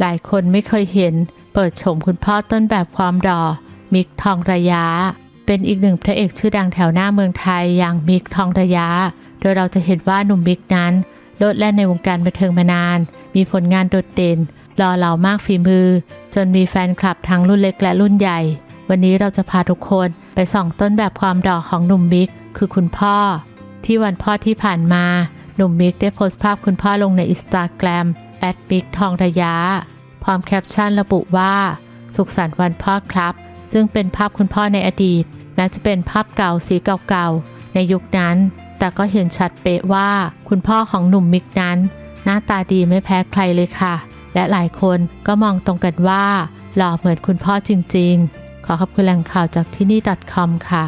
หลายคนไม่เคยเห็น เปิดโฉมคุณพ่อต้นแบบความดอมิกทองระยะ เป็นอีกหนึ่งพระเอกชื่อดังแถวหน้าเมืองไทยอย่างมิกทองระยะ โดยเราจะเห็นว่าหนุ่มมิกนั้นโลดแล่นในวงการบันเทิงมานาน มีผลงานโดดเด่นหล่อเหลามากฝีมือ จนมีแฟนคลับทั้งรุ่นเล็กและรุ่นใหญ่ วันนี้เราจะพาทุกคนไปส่องต้นแบบความดอของหนุ่มมิก คือคุณพ่อ ที่วันพ่อที่ผ่านมา หนุ่มมิกได้โพสต์ภาพคุณพ่อลงในอินสตาแกรม แอดมิกทองระยะ พร้อมแคปชั่นระบุว่า สุขสันต์วันพ่อครับ ซึ่งเป็นภาพคุณพ่อในอดีตแม้จะเป็นภาพเก่าสีเก่าๆ ในยุคนั้น แต่ก็เห็นชัดเป๊ะว่าคุณพ่อของหนุ่มมิกนั้น หน้าตาดีไม่แพ้ใครเลยค่ะ และหลายคนก็มองตรงกันว่าหล่อเหมือนคุณพ่อจริงๆ ขอขอบคุณแหล่งข่าวจากที่นี่ .com ค่ะ